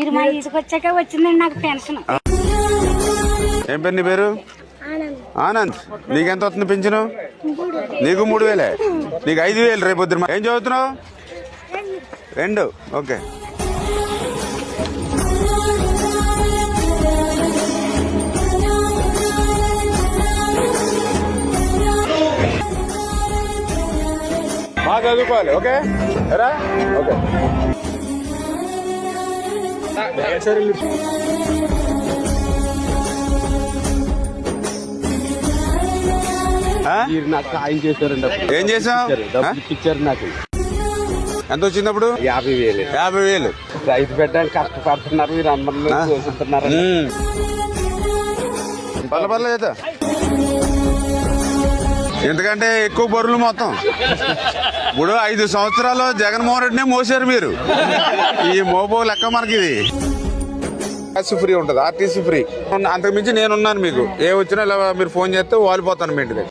మీరు మా ఇంటికి వచ్చాక వచ్చిందండి నాకు పెన్షన్. ఏం పేరు నీ పేరు? ఆనంద్. నీకెంత వస్తుంది పెంచును నీకు మూడు వేలే. నీకు ఐదు వేలు రేపు పొద్దున. ఏం చదువుతున్నావు? రెండు. ఓకే. బాగా చదువుకోవాలి ఓకే? రా. ఓకే. నాకు సాయం చేశారండి అప్పుడు. ఏం చేసావు ఇచ్చారు, నాకు. ఎంత వచ్చినప్పుడు యాభై వేలు. యాభై వేలు. రైతు పెట్టడానికి కష్టపడుతున్నారు మీరు అందరినీ ఆ? పోషిస్తున్నారు ఎందుకంటే ఎక్కువ బరువులు మొత్తం. ఇప్పుడు ఐదు సంవత్సరాలు జగన్మోహన్ రెడ్డినే మోసారు మీరు. ఈ మోబో లెక్క మనకి ఇది బస్సు ఫ్రీ ఉంటుంది ఆర్టీసీ ఫ్రీ అంతకుమించి నేనున్నాను మీకు. ఏ వచ్చినా ఇలా మీరు ఫోన్ చేస్తే వాలిపోతాను మీ ఇంటి దగ్గర.